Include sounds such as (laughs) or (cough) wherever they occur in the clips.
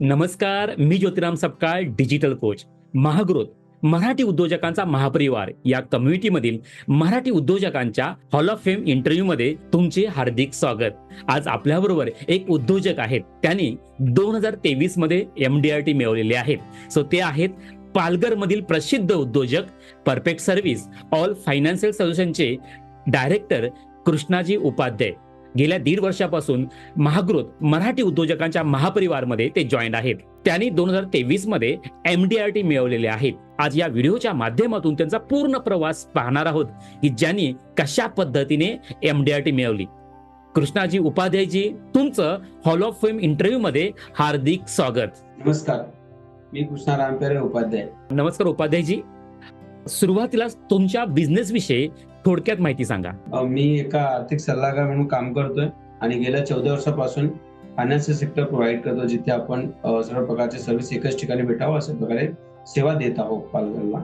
नमस्कार मी Jyotiram Sapkal digital coach. Mahagrowth Marathi उद्योजकांचा महापरिवार या कम्युनिटीमधील मराठी उद्योजकांच्या हॉल ऑफ फेम इंटरव्ह्यू मध्ये तुमचे हार्दिक स्वागत. आज आपल्याबरोबर एक उद्योजक आहेत. त्यांनी दोन हजार तेवीसमध्ये एम डी आर टी मिळवलेले आहेत. सो ते आहेत पालघर मधील प्रसिद्ध उद्योजक परफेक्ट सर्व्हिस ऑल फायनान्शियल सोल्युशनचे डायरेक्टर कृष्णाजी उपाध्याय. गेल्या दीड वर्षापासून महाग्रोथ मराठी उद्योजकांच्या महापरिवारमध्ये ते जॉईन आहेत. त्यांनी दोन हजार तेवीसमध्ये एम डी आर टी मिळवलेले आहेत. आज या व्हिडिओच्या माध्यमातून त्यांचा पूर्ण प्रवास पाहणार आहोत की ज्यांनी कशा पद्धतीने एम डी आर टी मिळवली. कृष्णाजी उपाध्यायजी तुमचं हॉल ऑफ फेम इंटरव्ह्यू मध्ये हार्दिक स्वागत. नमस्कार. मी कृष्णा रामपेरे उपाध्याय. नमस्कार उपाध्यायजी. सुरुवातीला तुमच्या बिझनेस विषयी थोडक्यात माहिती सांगा. मी एका आर्थिक सल्लागार म्हणून काम करतोय आणि गेल्या चौदा वर्षापासून फायनान्शियल सेक्टर प्रोव्हाइड करतो जिथे आपण सर्व प्रकारचे सर्व्हिस एकाच ठिकाणी भेटावं अशा प्रकारे सेवा देत आहोत पालघरला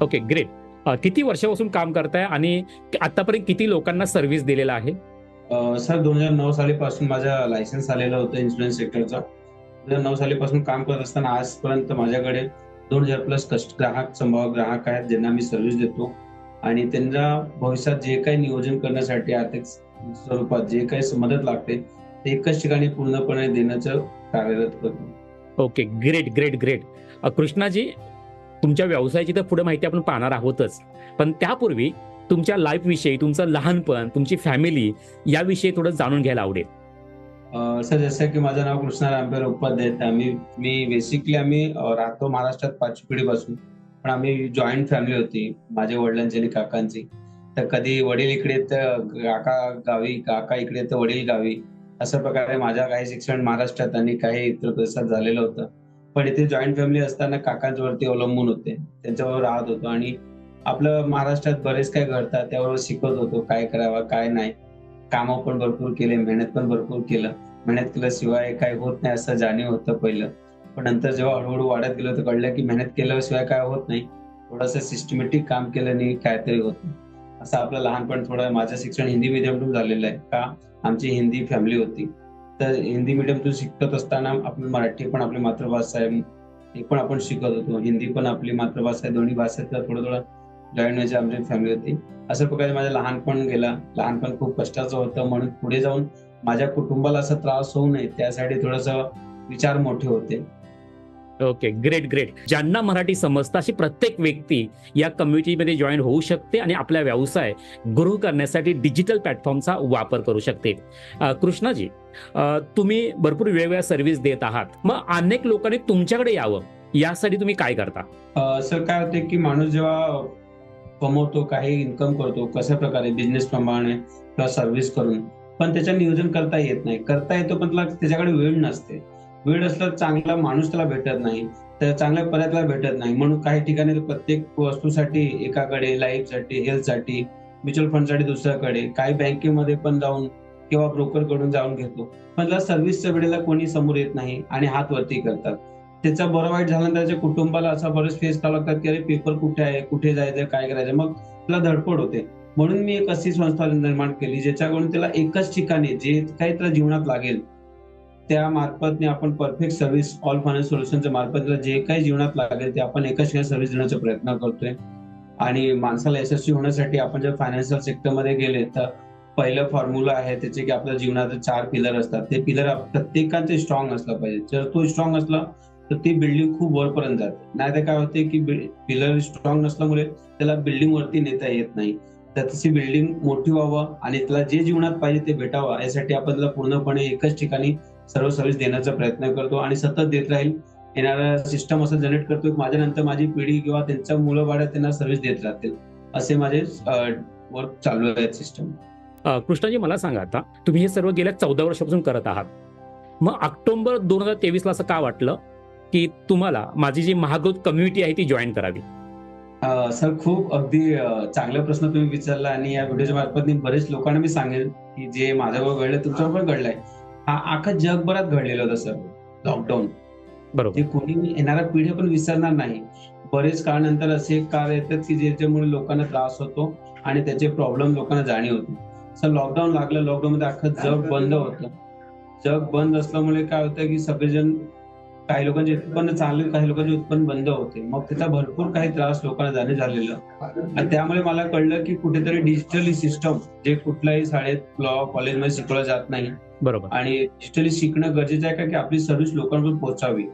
ओके ग्रेट किती वर्षापासून काम करताय आणि आतापर्यंत किती लोकांना सर्व्हिस दिलेला आहे? सर दोन हजार नऊ सालीपासून माझं लायसन्स आलेलं होतं इन्शुरन्स सेक्टरचं दोन हजार नऊ सालीपासून काम करत असताना आजपर्यंत माझ्याकडे दोन हजार प्लस कस्ट ग्राहक संभाव्य ग्राहक आहेत ज्यांना मी सर्व्हिस देतो. आणि त्यांना भविष्यात जे काही नियोजन करण्यासाठी आर्थिक स्वरूपात जे काही मदत लागते ते एकच ठिकाणी पूर्णपणे देण्याचं कार्यरत करतो. Okay great great great Krishnaji तुमच्या व्यवसायाची तर पुढे माहिती आपण पाहणार आहोतच. पण त्यापूर्वी तुमच्या लाईफ विषयी तुमचं लहानपण तुमची फॅमिली याविषयी थोडं जाणून घ्यायला आवडेल. सर जसं की माझं नाव कृष्णा रामपेर उपाध्याय. आम्ही मी बेसिकली आम्ही राहतो महाराष्ट्रात पाचवी पिढीपासून. पण आम्ही जॉईंट फॅमिली होती माझ्या वडिलांची आणि काकांची. तर कधी वडील इकडे तर काका गावी काका इकडे तर वडील गावी. अशा प्रकारे माझ्या काही शिक्षण महाराष्ट्रात आणि काही इतर प्रदेशात झालेलं होतं. पण इथे जॉईंट फॅमिली असताना काकांच्यावरती अवलंबून होते. त्यांच्याबरोबर राहत होतो आणि आपलं महाराष्ट्रात बरेच काय घडतात त्यावर शिकत होतो काय करावं काय नाही. कामं पण भरपूर केले मेहनत पण भरपूर केलं. मेहनत केल्याशिवाय काय होत नाही असं जाणीव होतं पहिलं. पण नंतर जेव्हा हळूहळू वाढत गेलो तर कळलं की मेहनत केल्याशिवाय काय होत नाही. थोडंसं सिस्टमॅटिक काम केल्याने काहीतरी होत नाही. असं आपलं लहानपण थोडं माझं शिक्षण हिंदी मिडियमतून झालेलं आहे का? आमची हिंदी फॅमिली होती. तर हिंदी मिडियमतून शिकत असताना आपण मराठी पण आपली मातृभाषा आहे. हे पण आपण शिकत होतो. हिंदी पण आपली मातृभाषा आहे. दोन्ही भाषेत थोडं थोडं जॉईन व्हायची आमची फॅमिली होती. अशा प्रकारे माझं लहानपण गेला. लहानपण खूप कष्टाचं होतं. म्हणून पुढे जाऊन माझ्या कुटुंबाला असा त्रास होऊ नये. त्यासाठी थोडस विचार मोठे होते. ओके ग्रेट ग्रेट ज्यांना मराठी समजतं अशी प्रत्येक व्यक्ती या कम्युनिटीमध्ये जॉईन होऊ शकते आणि आपला व्यवसाय ग्रो करण्यासाठी डिजिटल प्लॅटफॉर्मचा वापर करू शकते. कृष्णाजी तुम्ही भरपूर वेगवेगळ्या सर्व्हिस देत आहात. मग अनेक लोकांनी तुमच्याकडे यावं यासाठी तुम्ही काय करता? सर काय होते की माणूस जेव्हा कमवतो काही इन्कम करतो कशा प्रकारे बिझनेस प्रमाणे किंवा सर्व्हिस करून पण त्याचं नियोजन करता येत नाही. करता येतो पण त्याच्याकडे वेळ नसते. वेळ असला चांगला माणूस त्याला भेटत नाही तर चांगल्या पर्यायाला भेटत नाही. म्हणून काही ठिकाणी प्रत्येक वस्तूसाठी एकाकडे लाईफसाठी हेल्थसाठी म्युच्युअल फंडसाठी दुसऱ्याकडे काही बँकेमध्ये पण जाऊन किंवा ब्रोकरकडून जाऊन घेतो. पण त्याला सर्व्हिसच्या वेळेला कोणी समोर येत नाही आणि हात वरती करतात. त्याचा बरं वाईट झाल्यानंतर त्याच्या कुटुंबाला असा बरेच फेस करावं लागतात की अरे पेपर कुठे आहे कुठे जायचं काय करायचं मग त्याला धडपड होते. म्हणून मी एक अशी संस्था निर्माण केली ज्याच्याकडून त्याला एकच ठिकाणी जे काही त्याला जीवनात लागेल. त्या मार्फतने आपण परफेक्ट सर्व्हिस ऑल फायनान्स सोल्युशनच्या मार्फत जे काही जीवनात लागेल ते आपण एकाच ठिकाणी सर्व्हिस देण्याचा प्रयत्न करतोय. आणि माणसाला यशस्वी होण्यासाठी आपण जर फायनान्शियल सेक्टरमध्ये गेले तर पहिलं फॉर्म्युला आहे त्याचे की आपल्या जीवनाचे चार पिलर असतात. ते पिलर प्रत्येकाचे स्ट्रॉंग असलं पाहिजे. जर तो स्ट्रॉंग असला तर ती बिल्डिंग खूप वरपर्यंत जाते. नाही तर काय होते की पिलर स्ट्रॉंग नसल्यामुळे त्याला बिल्डिंग वरती नेता येत नाही. तर तशी बिल्डिंग मोठी व्हावं आणि त्याला जे जीवनात पाहिजे ते भेटावं यासाठी आपण त्याला पूर्णपणे एकाच ठिकाणी सर्व सर्व्हिस देण्याचा प्रयत्न करतो आणि सतत देत राहील. येणारा सिस्टम असं जनरेट करतो की माझ्या नंतर माझी पिढी किंवा त्यांच्या मुलं बाळ्या त्यांना सर्व्हिस देत राहतील. असे माझे वर्क चालू आहेत सिस्टम कृष्णाजी मला सांगा आता. तुम्ही हे सर्व गेल्या चौदा वर्षापासून करत आहात. मग ऑक्टोबर दोन हजार तेवीस ला असं का वाटलं की तुम्हाला माझी जी महाग्रोथ कम्युनिटी आहे ती जॉईन करावी? सर खूप अगदी चांगला प्रश्न तुम्ही विचारला आणि या व्हिडिओच्या मार्फत मी बरेच लोकांना मी सांगेल की जे माझ्याबरोबर घडलं तुमच्याबरोबर घडलंय. हा अख्खा जगभरात घडलेलं होतं सर. लॉकडाऊन बरोबर. ते कोणी येणाऱ्या पिढ्या पण विसरणार नाही. बरेच काळानंतर असे काळ येतात की ज्याच्यामुळे लोकांना त्रास होतो आणि त्याचे प्रॉब्लेम लोकांना जाणीव होते. सर लॉकडाऊन लागलं लॉकडाऊन मध्ये अख्खं जग बंद होतं. जग बंद असल्यामुळे काय होतं की सगळेजण काही लोकांचे उत्पन्न चांगले काही लोकांचे उत्पन्न बंद होते. मग त्याचा भरपूर काही त्रास लोकांना जाणे झालेलं. आणि त्यामुळे मला कळलं की कुठेतरी डिजिटली सिस्टम जे कुठल्याही शाळेत लॉ कॉलेजमध्ये शिकवलं जात नाही. बरोबर. आणि डिजिटली शिकणं गरजेचं आहे का की आपली सर्व्हिस लोकांपर्यंत पोहोचावी?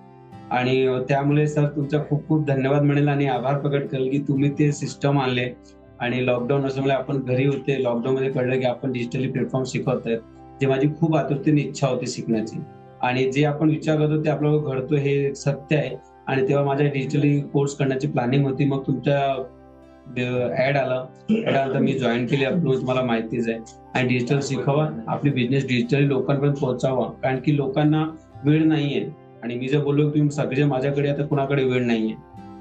आणि त्यामुळे सर तुमचा खूप खूप धन्यवाद म्हणेल आणि आभार प्रकट करेल की तुम्ही ते सिस्टम आणले. आणि लॉकडाऊन असल्यामुळे आपण घरी होते. लॉकडाऊन मध्ये कळलं की आपण डिजिटली प्लॅटफॉर्म शिकवत आहेत. जे माझी खूप आतुरतेने इच्छा होती शिकण्याची. आणि जे आपण विचार करतो ते आपल्याला घडतो हे सत्य आहे. आणि तेव्हा माझ्या डिजिटली कोर्स करण्याची प्लॅनिंग होती. मग तुमच्या ऍड आला. ऍड आला तर मी जॉईन केली. आपल्याला तुम्हाला माहितीच आहे. आणि डिजिटल शिकावा. आपली बिझनेस डिजिटली लोकांपर्यंत पोहोचावा. कारण की लोकांना वेळ नाहीये. आणि मी जर बोललो की तुम्ही सगळे माझ्याकडे आता कुणाकडे वेळ नाहीये.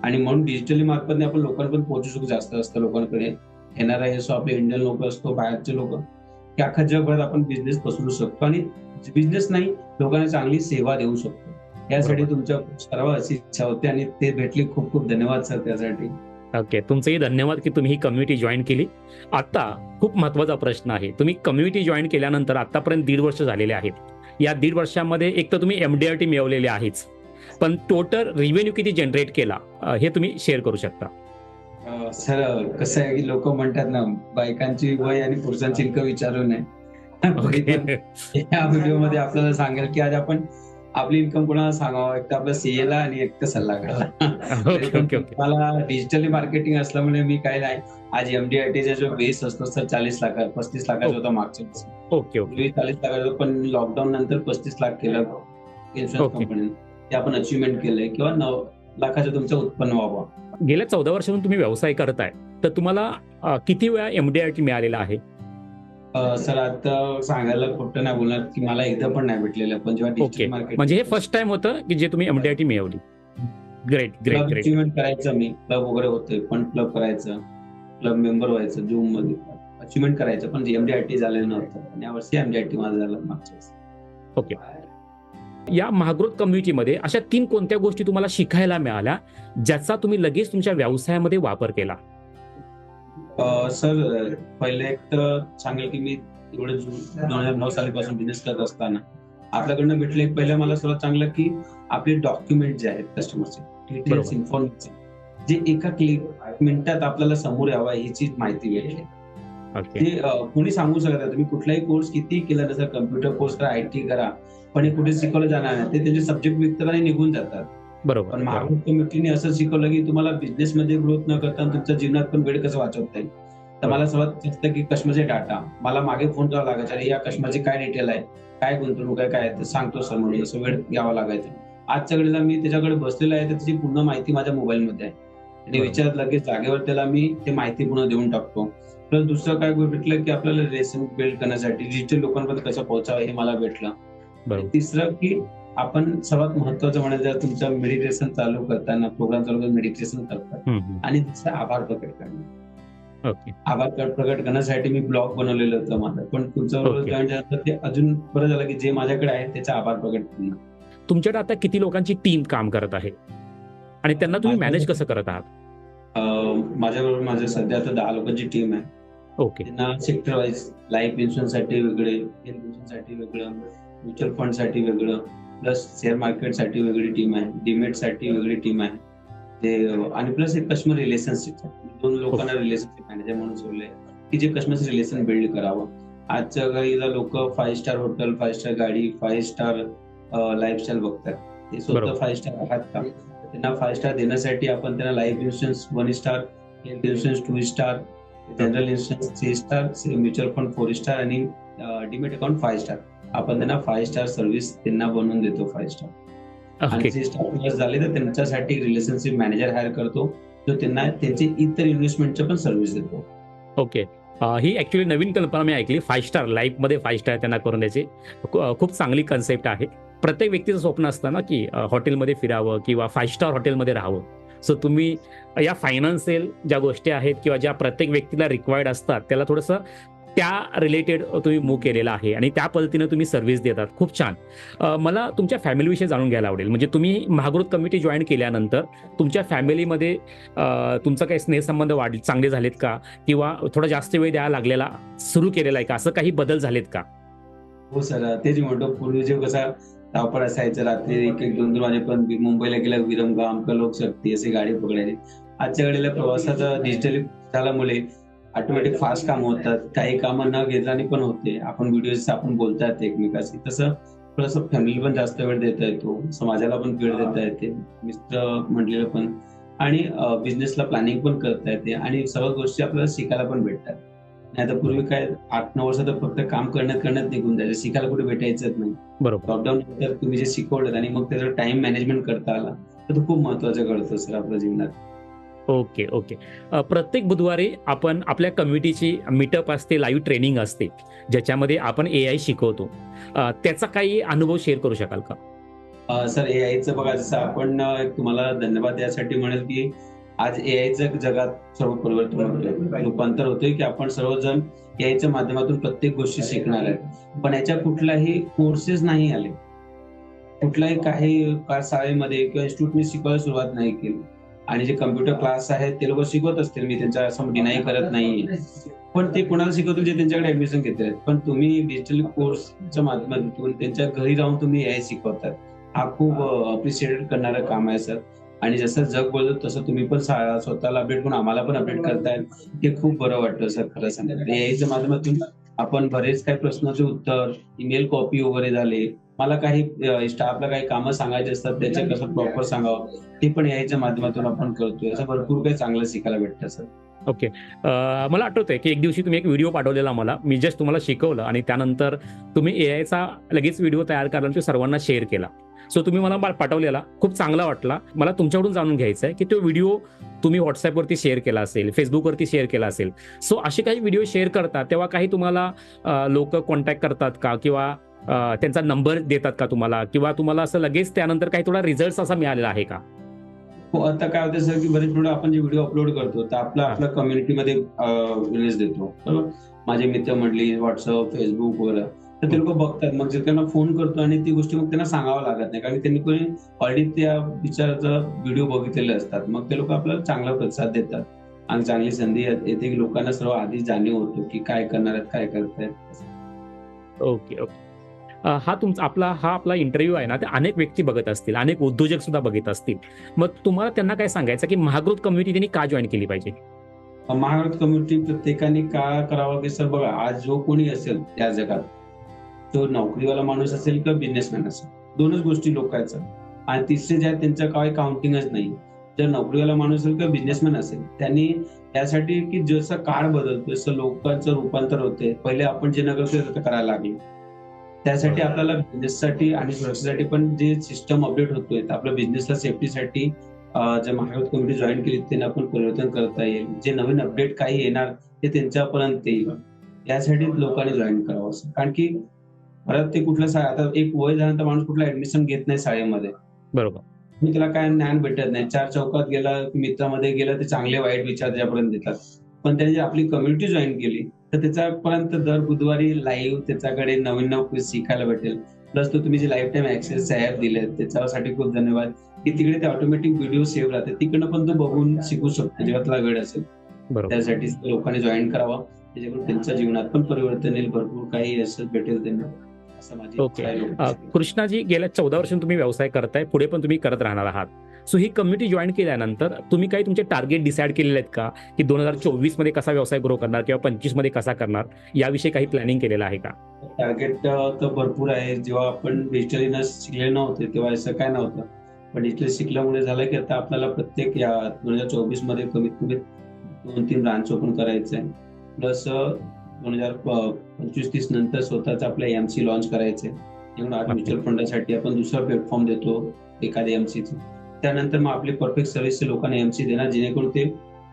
आणि म्हणून डिजिटली मार्फत आपण लोकांपर्यंत पोहोचू शकतो जास्त असतं लोकांकडे. एनआरआय असो आपले इंडियन लोक असतो बाहेरचे लोक. की अख्खा जगभरात आपण बिझनेस पसरू शकतो. आणि बिझनेस नाही लोकांना चांगली सेवा देऊ शकतो. यासाठी. तुमच्या सर्व अशी इच्छा होती आणि ते भेटली. खूप खूप धन्यवाद सर त्यासाठी. ओके तुमचंही धन्यवाद की तुम्ही ही कम्युनिटी जॉईन केली. आता खूप महत्त्वाचा प्रश्न आहे. तुम्ही कम्युनिटी जॉईन केल्यानंतर आतापर्यंत दीड वर्ष झालेले आहेत. या दीड वर्षामध्ये एक तर तुम्ही एमडीआरटी मिळवलेले आहेच. पण टोटल रिव्हेन्यू किती जनरेट केला हे तुम्ही शेअर करू शकता. सर कसं आहे की लोक म्हणतात ना बायकांची वय आणि पुरुषांची इन्कम विचारू नये मी पण (laughs) या व्हिडिओमध्ये आपल्याला सांगेल की आज आपण आपली इन्कम कोणाला सांगावं? एक तर आपल्या सीए ला आणि एक तर ओके (laughs) मला डिजिटली मार्केटिंग असल्यामुळे मी काय नाही. आज एमडीआयटीचा जो बेस असतो सर चाळीस लाख पस्तीस लाखाचा होता मागच्या. ओके पूर्वी चाळीस लाखाचा पण लॉकडाऊन नंतर पस्तीस लाख केलं. इन्शुरन्स. कंपनीने ते आपण अचिव्हमेंट केलंय. किंवा नऊ लाखाचं तुमचं उत्पन्न व्हावं. गेल्या चौदा वर्षातून तुम्ही व्यवसाय करताय. तर तुम्हाला किती वेळा एमडीआरटी मिळालेला आहे? सर आता सांगायला खोटं नाही बोलणार की मला एकदा पण नाही भेटलेलं पण जेव्हा डिजिटल मार्केट म्हणजे हे फर्स्ट टाइम होतं की जे तुम्ही एमडीआरटी मिळवली? ग्रेट ग्रेट ग्रेट अचिव्हमेंट करायचं मी क्लब वगैरे होते पण क्लब करायचं क्लब मेंबर व्हायचं जूममध्ये. अचिव्हमेंट करायचं पण एमडीआयटी झालेलं नव्हतं. आणि यावर्षी एमडीआयटी माझं झालं मागच्या. ओके या महाग्रोथ कम्युनिटीमध्ये अशा तीन कोणत्या गोष्टी तुम्हाला शिकायला मिळाल्या ज्याचा तुम्ही लगेच तुमच्या व्यवसायामध्ये वापर केला? सर पहिले एक तर सांगेल की मी एवढं दोन हजार नऊ सालीपासून बिझनेस करत असताना आपल्याकडनं भेटले एक पहिलं मला सर्वात चांगलं की आपले डॉक्युमेंट जे आहेत कस्टमरचे डिटेल्स. इन्फॉर्मेशन जे एका क्लिक मिनिटात आपल्याला समोर यावा ह्याची माहिती भेटली ते कोणी सांगू शकत नाही तुम्ही कुठलाही कोर्स किती केला जसं कम्प्युटर कोर्स करा आयटी करा पण हे कुठे शिकवलं जाणार नाही ते त्यांचे सब्जेक्ट विकतात आणि निघून जातात. बरोबर पण. महाराष्ट्र कमिटीने असं शिकवलं की तुम्हाला बिझनेस मध्ये ग्रोथ न करता तुमच्या जीवनात पण वेळ कसं वाचवता येईल? तर मला सर्वात जास्त की कस्टमरचे डाटा मला मागे फोन करावा लागायचा अरे या कस्टमरची काय डिटेल आहे? काय गुंतवणूक आहे? काय सांगतो सर म्हणून असं वेळ घ्यावा लागायचा. आजच्या घडीला मी त्याच्याकडे बसलेला आहे तर त्याची पूर्ण माहिती माझ्या मोबाईलमध्ये आहे. आणि. विचारात लगेच जागेवर त्याला मी ते माहिती पूर्ण देऊन टाकतो. प्लस दुसरं काय भेटलं की आपल्याला रिलेशन बिल्ड करण्यासाठी डिजिटल लोकांपर्यंत कसं पोहोचावं हे मला भेटलं. तिसरं की आपण सर्वात महत्वाचं म्हणायचं जर तुमचं मेडिटेशन चालू करताना प्रोग्राम चालू करताना मेडिटेशन करतात. आणि तिसरं आभार प्रकट करणं. आभार प्रकट करण्यासाठी मी ब्लॉग बनवलेलं होतं माझं. पण तुमचं Okay. जॉईन झाल्यानंतर ते अजून बरं झालं की जे माझ्याकडे आहे त्याचा आभार प्रकट करणं. तुमच्याकडे आता किती लोकांची टीम काम करत आहे? आणि त्यांना तुम्ही माझ्या- मॅनेज कसं करत आहात? माझ्याबरोबर माझं सध्या आता दहा लोकांची टीम आहे. ओके. त्यांना सेक्टर वाईज लाईफ इन्शुरन्ससाठी वेगळे हेल्थ इन्शुरन्ससाठी वेगळं म्युच्युअल फंडसाठी वेगळं प्लस शेअर मार्केटसाठी वेगळी टीम आहे डिमेटसाठी वेगळी टीम आहे. ते आणि प्लस एक कस्टमर रिलेशनशिप दोन लोकांना रिलेशनशिप मॅनेजर म्हणून सोडले की जे कस्टमर रिलेशन बिल्ड करावं. आजच्या घडीला लोक five star hotel five star गाडी फाईव्ह स्टार लाईफस्टाईल बघतात. ते स्वतः. फाईव्ह स्टार आहात का? त्यांना फाईव्ह स्टार देण्यासाठी आपण त्यांना life insurance one star health insurance two star general insurance three star mutual fund four star आणि डिमेट अकाउंट फाईव्ह स्टार आपण त्यांना फाईव्ह स्टार सर्व्हिस त्यांना बनवून देतो फाईव्ह स्टार आणि जे स्टार झाले तर त्यांच्यासाठी रिलेशनशिप मॅनेजर हायर करतो. जो त्यांना त्यांचे इतर इन्व्हेस्टमेंटच्या पण सर्व्हिस देतो. ओके ही ऍक्च्युली नवीन कल्पना मी ऐकली. फाईव्ह स्टार लाईफमध्ये फाईव्ह स्टार त्यांना करून द्यायची. खूप चांगली कन्सेप्ट आहे. प्रत्येक व्यक्तीचं स्वप्न असतं ना की हॉटेलमध्ये फिरावं किंवा फाईव्ह स्टार हॉटेलमध्ये राहावं. सो तुम्ही या फायनान्शियल ज्या गोष्टी आहेत किंवा ज्या प्रत्येक व्यक्तीला रिक्वायर्ड असतात त्याला थोडंसं त्या रिलेटेड तुम्ही मूव केलेला आहे आणि त्या पद्धतीनं तुम्ही सर्व्हिस देतात. खूप छान. मला तुमच्या फॅमिलीविषयी जाणून घ्यायला आवडेल. म्हणजे तुम्ही महागृत कमिटी जॉईन केल्यानंतर तुमच्या फॅमिलीमध्ये तुमचा काही स्नेहसंबंध वाढ चांगले झालेत का? किंवा थोडा जास्त वेळ द्यायला लागलेला सुरू केलेला आहे का? असं काही बदल झालेत का? हो सर तेच म्हणतो पूर्वी जे कसा धावपळ असायचं रात्री एक एक दोन दोन वाजेपर्यंत मुंबईला गेला विरमगाम का लोकशक्ती असे गाडी पकडायची. आजच्या घडीला प्रवासाचा डिजिटल झाल्यामुळे ऑटोमॅटिक फास्ट काम होतात. काही कामं न घेतल्याने पण होते. आपण व्हिडिओ आपण बोलतात एकमेकाशी. तसं थोडंसं फॅमिली पण जास्त वेळ देता येतो. समाजाला पण वेळ देता येते. मित्र म्हटलेलं पण. आणि बिझनेसला प्लॅनिंग पण करता येते. आणि सर्व गोष्टी आपल्याला शिकायला पण भेटतात. नाही तर पूर्वी काय आठ नऊ वर्ष तर फक्त काम करण्यात करण्यात निघून जायचं. शिकायला कुठे भेटायचंच नाही. बरोबर. लॉकडाऊन नंतर तुम्ही जे शिकवलं आणि मग त्याचं टाइम मॅनेजमेंट करता आला तर तो खूप महत्वाचं कळतं सर आपल्या जीवनात. Okay okay. प्रत्येक बुधवारी आपण आपल्या कम्युनिटीची मीटअप असते लाईव्ह ट्रेनिंग असते ज्याच्यामध्ये आपण ए आय शिकवतो. त्याचा काही अनुभव शेअर करू शकाल का? सर ए आयचं बघा जसं आपण तुम्हाला धन्यवाद यासाठी म्हणेल की आज ए आयचं जगात सर्व परिवर्तन होतोय. रूपांतर होतोय की आपण सर्वजण ए आयच्या माध्यमातून प्रत्येक गोष्टी शिकणार आहे पण याच्या कुठलाही कोर्सेस नाही आले. कुठलाही काही शाळेमध्ये किंवा इन्स्टिट्यूटने शिकवायला सुरुवात नाही केली. आणि जे कम्प्युटर क्लास आहेत ते लोक शिकवत असतील. मी त्यांच्या असं डिनाय करत नाहीये पण ते कोणाला शिकवतील जे त्यांच्याकडे ऍडमिशन घेतले? आहेत पण तुम्ही डिजिटल कोर्सच्या माध्यमातून त्यांच्या घरी राहून तुम्ही ए आय शिकवतात. हा खूप अप्रिशिएट करणारं काम आहे सर आणि जसं जग बोलतो तसं तुम्ही पण स्वतःला अपडेट करून आम्हाला पण अपडेट करताय. हे खूप बरं वाटतं सर खरं सांगायला. एआयच्या माध्यमातून आपण बरेच काही प्रश्नाचे उत्तर ईमेल कॉपी वगैरे झाले. मला काही स्टाफला काही कामं सांगायचे असतात त्याचे कसं प्रॉपर सांगावं ते पण याच्या माध्यमातून आपण करतोय असं भरपूर काही चांगलं शिकायला भेटतं सर. ओके. मला आठवतंय की एक दिवशी तुम्ही एक व्हिडिओ पाठवलेला मला. मी जस्ट तुम्हाला शिकवलं आणि त्यानंतर तुम्ही ए आयचा लगेच व्हिडिओ तयार करा आणि तो सर्वांना शेअर केला. सो तुम्ही मला पाठवलेला. खूप चांगला वाटला. मला तुमच्याकडून जाणून घ्यायचं आहे की तो व्हिडिओ तुम्ही व्हॉट्सअपवरती शेअर केला असेल फेसबुकवरती शेअर केला असेल. सो असे काही व्हिडिओ शेअर करतात तेव्हा काही तुम्हाला लोक कॉन्टॅक्ट करतात का? किंवा त्यांचा नंबर देतात का तुम्हाला? किंवा तुम्हाला असं लगेच त्यानंतर काही थोडा रिझल्ट असा मिळालेला आहे का? हो आता काय होतं सर की बरेच वेळा आपण जे व्हिडिओ अपलोड करतो तर आपला आपल्या कम्युनिटीमध्ये रिलीज देतो. बरोबर? माझे मित्र मंडळी व्हॉट्सअप फेसबुक वगैरे. तर ते लोक बघतात. मग जे त्यांना फोन करतो आणि ती गोष्टी मग त्यांना सांगावं लागत नाही. कारण त्यांनी कोणी ऑलरेडी त्या विचाराचा व्हिडिओ बघितलेले असतात. मग ते लोक आपल्याला चांगला प्रतिसाद देतात. आणि चांगली संधी येते की लोकांना सर्व आधी जाणीव होतो की काय करणार आहेत काय करतायत. Okay okay. हा तुमचा आपला हा आपला इंटरव्ह्यू आहे ना ते अनेक व्यक्ती बघत असतील अनेक उद्योजक सुद्धा बघत असतील. मग तुम्हाला त्यांना काय सांगायचं की महागृत कम्युनिटी त्यांनी का जॉईन केली पाहिजे? महागृत कम्युनिटी प्रत्येकाने का करावं की सर बघा आज जो कोणी असेल त्या जगात तो नोकरीवाला माणूस असेल किंवा बिझनेसमॅन असेल दोनच गोष्टी लोकांचं. आणि तिसरे जे आहे त्यांचं काय काउंटिंगच नाही. जर नोकरीवाला माणूस असेल किंवा बिझनेसमॅन असेल त्यांनी त्यासाठी की जसं काळ बदलतो जसं लोकांचं रूपांतर होते पहिले आपण जे नगर करायला लागले. त्यासाठी आपल्याला बिझनेससाठी आणि सुरक्षेसाठी पण जे सिस्टम अपडेट होतोय आपल्या बिझनेसला सेफ्टीसाठी जे महाराष्ट्र कमिटी जॉईन केली त्यांना आपण परिवर्तन करता येईल. जे नवीन अपडेट काही येणार ते त्यांच्यापर्यंत येईल. यासाठी लोकांनी जॉईन करावं असं. कारण की परत ते कुठलं आता एक वय झाल्यानंतर माणूस कुठला ऍडमिशन घेत नाही शाळेमध्ये. बरोबर. मग त्याला काय ज्ञान भेटत नाही. चार चौकात गेला मित्रामध्ये गेला ते चांगले वाईट विचार त्याच्यापर्यंत देतात. पण त्याने आपली कम्युनिटी जॉईन केली तर त्याच्यापर्यंत दर बुधवारी लाईव्ह त्याच्याकडे नवीन नवीन शिकायला भेटेल. प्लस तो तुम्ही जे लाईफ टाईम ऍक्सेस ऍप दिले त्याच्यासाठी खूप धन्यवाद. की तिकडे ते ऑटोमॅटिक व्हिडिओ सेव्ह राहते. तिकडनं पण तो बघून शिकू शकतो जेव्हा त्याला वेळ असेल. त्यासाठी लोकांनी जॉईन करावा. त्याच्याकडून त्यांच्या जीवनात पण परिवर्तन येईल भरपूर काही असं भेटेल त्यांना. ओके. कृष्णाजी गेल्या चौदा वर्षांनी तुम्ही व्यवसाय करताय. पुढे पण तुम्ही करत राहणार आहात. सो ही कम्युनिटी जॉईन केल्यानंतर तुम्ही काही तुमचे टार्गेट डिसाईड केलेले आहेत का? की दोन हजार चोवीसमध्ये कसा व्यवसाय ग्रो करणार किंवा पंचवीसमध्ये कसा करणार? याविषयी काही प्लॅनिंग केलेलं आहे का? टार्गेट तर भरपूर आहे. जेव्हा आपण डिजिटली न शिकले नव्हते तेव्हा असं काय नव्हतं. पण डिजिटल शिकल्यामुळे झालं की आता आपल्याला प्रत्येक या दोन हजार चोवीसमध्ये कमीत कमी दोन तीन ब्रांच ओपन करायचं आहे प्लस दोन हजार पंचवीस तीस नंतर स्वतःच आपलं एमसी लॉन्च म्हणून आज म्युच्युअल फंडासाठी आपण दुसरा प्लॅटफॉर्म देतो एखाद्या एमसीचं त्यानंतर मग आपली परफेक्ट सर्व्हिस लोकांना एमसी देणार जेणेकरून ते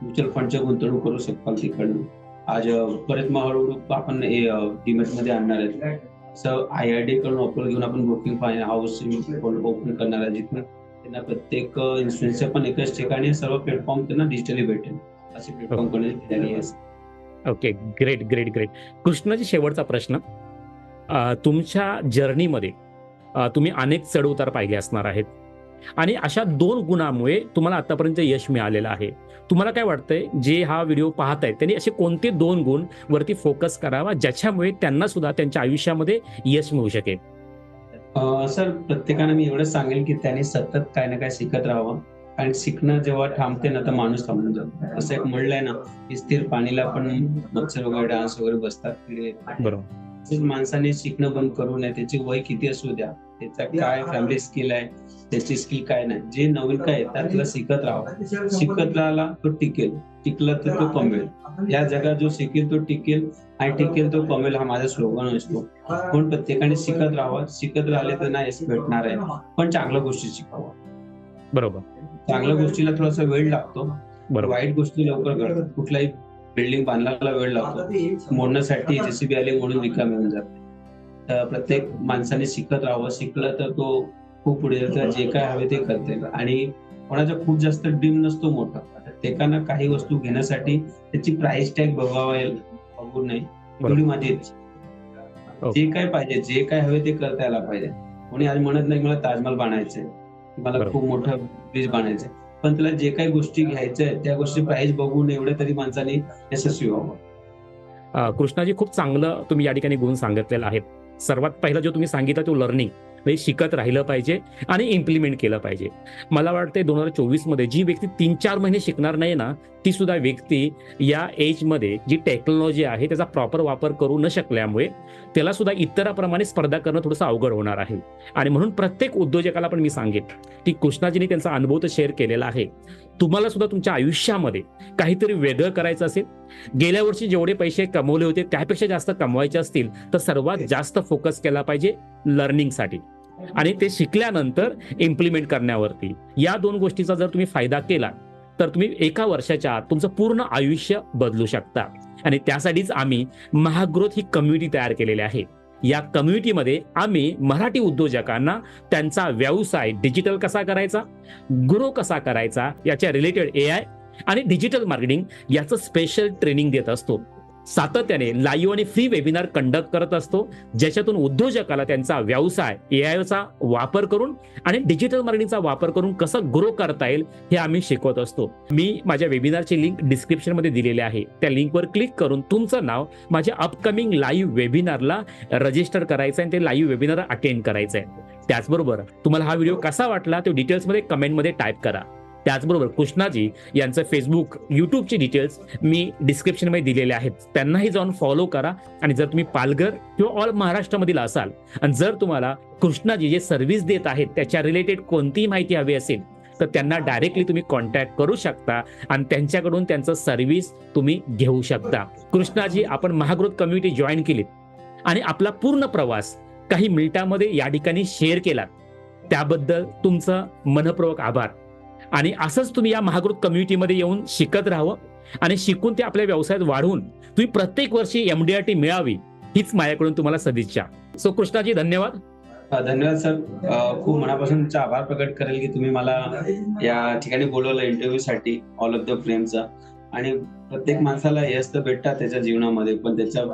म्युच्युअल फंडच्या गुंतवणूक करू शकतात तिकडनं. आज परत मग हळूहळू आपण डीमेटमध्ये आणणार आहेत. सर आय आय डी कडून ऑफर घेऊन आपण ब्रोकिंग हाऊस ओपन करणार आहे जिथून त्यांना प्रत्येक इन्शुरन्सच्या पण एकाच ठिकाणी सर्व प्लॅटफॉर्म त्यांना डिजिटली भेटेल. असे प्लॅटफॉर्म करण्याची okay great great great Krishnaji शेवटचा प्रश्न. तुमच्या जर्नीमध्ये तुम्ही अनेक चढउतार पाहिले असणार आहेत. आणि अशा दोन गुणामुळे तुम्हाला आतापर्यंत यश मिळालेलं आहे. तुम्हाला काय वाटतंय? जे हा व्हिडिओ पाहत आहेत त्यांनी असे कोणते दोन गुण वरती फोकस करावा ज्याच्यामुळे त्यांना सुद्धा त्यांच्या आयुष्यामध्ये यश मिळू शकेल? सर प्रत्येकाने मी एवढंच सांगेल की त्यांनी सतत काय ना काय शिकत राहावं. आणि शिकणं जेव्हा थांबते ना तर माणूस थांबून जातो. असं एक म्हणलंय ना की स्थिर पाणीला पण मच्छर वगैरे डान्स वगैरे बसतात. माणसाने शिकणं बंद करू नये त्याची वय किती असू द्या त्याचा काय फॅमिली स्किल आहे त्याची स्किल काय नाही. जे नवीन काय येतात त्याला शिकत राहावं. शिकत राहिला तो टिकेल. टिकला तर तो कमेल या जगात जो शिकेल तो टिकेल. आणि टिकेल तो कमेल हा माझा स्लोगन असतो. पण प्रत्येकाने शिकत राहावं. शिकत राहिले तर नाही भेटणार आहे. पण चांगल्या गोष्टी शिकावं. बरोबर. चांगल्या गोष्टीला थोडासा वेळ लागतो. बरोबर. वाईट गोष्टी लवकर घडतात. कुठलाही बिल्डिंग बांधण्याला वेळ लागतो. मोडण्यासाठी जेसीबी आले म्हणून रिकामी होऊन जाते. प्रत्येक माणसाने शिकत राहावं. शिकलं तर तो खूप पुढे जातो जे काय हवे ते करते आणि कोणाचा खूप जास्त ड्रीम नसतो मोठा. प्रत्येकानं काही वस्तू घेण्यासाठी त्याची प्राइस टॅग बघावा बघू नये. एवढी माझी इच्छा. जे काय पाहिजे जे काय हवे ते करता यायला पाहिजे. कोणी आज म्हणत नाही मला ताजमहल बांधायचंय मला. खूप मोठं ब्रिज बांधायचंय पण त्याला जे काही गोष्टी घ्यायच्या आहेत त्या गोष्टी प्राइस बघून एवढे तरी माणसाने यशस्वी व्हावं. कृष्णाजी खूप चांगलं तुम्ही या ठिकाणी गुण सांगितलेलं आहेत. सर्वात पहिला जो तुम्ही सांगितला तो लर्निंग म्हणजे शिकत राहिलं पाहिजे आणि इम्प्लिमेंट केलं पाहिजे. मला वाटते दोन हजार चोवीसमध्ये जी व्यक्ती तीन चार महिने शिकणार नाही ना ती सुद्धा व्यक्ती या एजमध्ये जी टेक्नॉलॉजी आहे त्याचा प्रॉपर वापर करू न शकल्यामुळे त्याला सुद्धा इतराप्रमाणे स्पर्धा करणं थोडंसं अवघड होणार आहे. आणि म्हणून प्रत्येक उद्योजकाला पण मी सांगेन की कृष्णाजीने त्यांचा अनुभव तर शेअर केलेला आहे. तुम्हाला सुद्धा तुमच्या आयुष्यामध्ये काहीतरी वेगळं करायचं असेल? गेल्या वर्षी जेवढे पैसे कमवले होते त्यापेक्षा जास्त कमवायचे असतील तर सर्वात जास्त फोकस केला पाहिजे लर्निंगसाठी आणि ते शिकल्यानंतर इम्प्लिमेंट करण्यावरती. या दोन गोष्टीचा जर तुम्ही फायदा केला तर तुम्ही एका वर्षाच्या आत तुमचं पूर्ण आयुष्य बदलू शकता. आणि त्यासाठीच आम्ही महाग्रोथ ही कम्युनिटी तयार केलेली आहे. या कम्युनिटीमध्ये आम्ही मराठी उद्योजकांना त्यांचा व्यवसाय डिजिटल कसा करायचा ग्रो कसा करायचा याच्या रिलेटेड ए आय आणि डिजिटल मार्केटिंग याचं स्पेशल ट्रेनिंग देत असतो. सातत्याने लाईव्ह आणि फ्री वेबिनार कंडक्ट करत असतो. ज्याच्यातून उद्योजकाला त्यांचा व्यवसाय ए आयचा वापर करून आणि डिजिटल मार्केटिंगचा वापर करून कसं ग्रो करता येईल हे आम्ही शिकवत असतो. मी माझ्या वेबिनारची लिंक डिस्क्रिप्शनमध्ये दिलेली आहे. त्या लिंकवर क्लिक करून तुमचं नाव माझ्या अपकमिंग लाईव्ह वेबिनारला रजिस्टर करायचं आहे आणि ते लाईव्ह वेबिनार अटेंड करायचं आहे. त्याचबरोबर तुम्हाला हा व्हिडिओ कसा वाटला तो डिटेल्समध्ये कमेंटमध्ये टाईप करा. त्याचबरोबर कृष्णाजी यांचं फेसबुक युट्यूबची डिटेल्स मी डिस्क्रिप्शनमध्ये दिलेले आहेत. त्यांनाही जाऊन फॉलो करा आणि जर तुम्ही पालघर किंवा ऑल महाराष्ट्रामधील असाल आणि जर तुम्हाला कृष्णाजी जे सर्व्हिस देत आहेत त्याच्या रिलेटेड कोणतीही माहिती हवी असेल तर त्यांना डायरेक्टली तुम्ही कॉन्टॅक्ट करू शकता आणि त्यांच्याकडून त्यांचं सर्व्हिस तुम्ही घेऊ शकता. कृष्णाजी आपण महाग्रोथ कम्युनिटी जॉईन केलीत आणि आपला पूर्ण प्रवास काही मिनिटांमध्ये या ठिकाणी शेअर केला त्याबद्दल तुमचं मनपूर्वक आभार. आणि असंच तुम्ही या महागृत कम्युनिटीमध्ये येऊन शिकत राहावं. आणि शिकून ते आपल्या व्यवसायात वाढवून तुम्ही प्रत्येक वर्षी एमडीआरटी मिळावी हीच माझ्याकडून तुम्हाला सदिच्छा. सो कृष्णाजी धन्यवाद. धन्यवाद सर. खूप मनापासून तुमचा आभार प्रकट करेल की तुम्ही मला या ठिकाणी बोलवलं इंटरव्ह्यू साठी ऑल ऑफ द फ्रेमचा आणि प्रत्येक माणसाला यश तर भेटतात त्याच्या जीवनामध्ये पण त्याच्या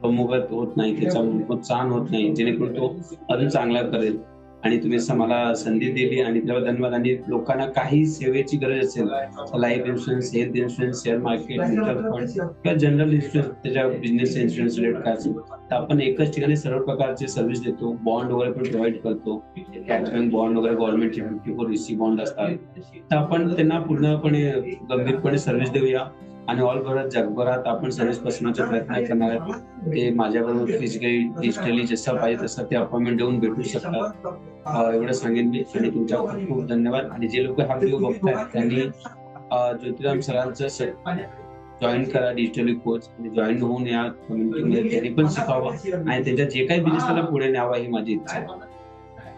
प्रमुखत होत नाही त्याचा प्रोत्साहन होत नाही जेणेकरून तो अजून चांगला करेल. आणि तुम्ही असं मला संधी दिली आणि त्याबद्दल धन्यवाद. आणि लोकांना काही सेवेची गरज असेल life insurance health insurance share market mutual fund किंवा जनरल इन्शुरन्स त्याच्या बिझनेस इन्शुरन्स रिलेटेड काय असेल तर आपण एकच ठिकाणी सर्व प्रकारचे सर्व्हिस देतो. बॉन्ड वगैरे पण प्रोव्हाइड करतो. बॉन्ड वगैरे गव्हर्नमेंटचे फिफ्टी फोर इसी बॉन्ड असतात. तर आपण त्यांना पूर्णपणे गंभीरपणे सर्व्हिस देऊया. आणि ऑल भारत जगभरात आपण सर्व्हिस पसरवण्याचा प्रयत्न करणार आहे ते माझ्याबरोबर फिजिकली डिजिटली जसं पाहिजे तसं ते अपॉइंटमेंट देऊन भेटू शकतात. एवढं सांगेन मी आणि तुमच्या खूप खूप धन्यवाद. आणि जे लोक हा व्हिडिओ बघतायत त्यांनी ज्योतिराम सरांचं जॉईन करा डिजिटली कोच आणि जॉईन होऊन या कम्युनिटीमध्ये त्यांनी पण शिकावं आणि त्यांच्या जे काही बिझनेसला त्याला पुढे न्यावा ही माझी इच्छा आहे.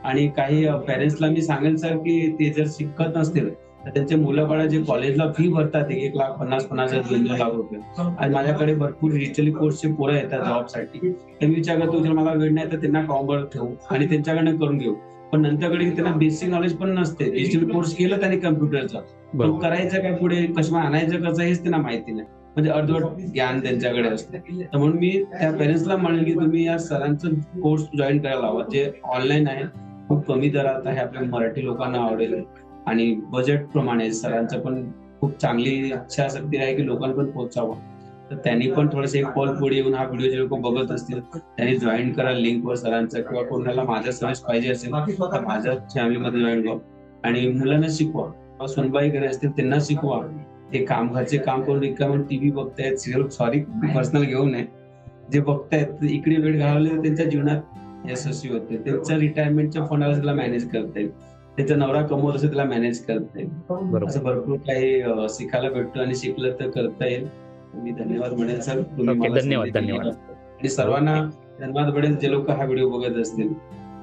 आणि काही पेरेंट्सला मी सांगेल सर की ते जर शिकत नसतील त्यांचे मुलं बाळा जे कॉलेजला फी भरतात एक एक लाख पन्नास पन्नास हजार दोन दोन लाख रुपये. आणि माझ्याकडे भरपूर डिजिटली कोर्सचे पोरं येतात जॉबसाठी ते मी विचारतो जर मला वेळ नाही तर त्यांना कॉम्बर ठेवू आणि त्यांच्याकडनं करून घेऊ. पण नंतरकडे त्यांना बेसिक नॉलेज पण नसते. डिजिटल कोर्स केलं त्यांनी कम्प्युटरचा पण करायचं काय पुढे? कसं आणायचं कसं? हेच त्यांना माहिती नाही. म्हणजे अर्धवट ज्ञान त्यांच्याकडे असते. तर म्हणून मी त्या पेरेंट्सला म्हणेल की तुम्ही या सरांचं कोर्स जॉईन करायला हवा जे ऑनलाईन आहे खूप कमी दरात आहे आपल्या मराठी लोकांना आवडेल. आणि बजेट प्रमाणे सरांचं पण खूप चांगली इच्छाशक्ती आहे की लोकांपर्यंत पोहोचावं. तर त्यांनी पण थोडस एक पॉल पुढे येऊन हा व्हिडिओ जे लोक बघत असतील त्यांनी जॉईन करा लिंक वर सरांचा किंवा कोणाला माझा समाज पाहिजे असेल तर माझ्या फॅमिलीमध्ये जॉईन व्हा आणि मुलांना शिकवा. किंवा सुनबाई घरी असतील त्यांना शिकवा. ते काम घरचे काम करून रिकाम टीव्ही बघतायत सिरियल सॉरी पर्सनल घेऊ नये. जे बघतायत इकडे वेळ घालवले तर त्यांच्या जीवनात यशस्वी होते. त्यांच्या रिटायरमेंटच्या फंडाला मॅनेज करता येईल. त्याचा नवरा कमवत असेल त्याला मॅनेज करता येईल. असं भरपूर काही शिकायला भेटतो आणि शिकलं तर करता येईल. मी धन्यवाद म्हणेन सर. धन्यवाद. धन्यवाद. आणि सर्वांना धन्यवाद म्हणेन जे लोक हा व्हिडिओ बघत असतील.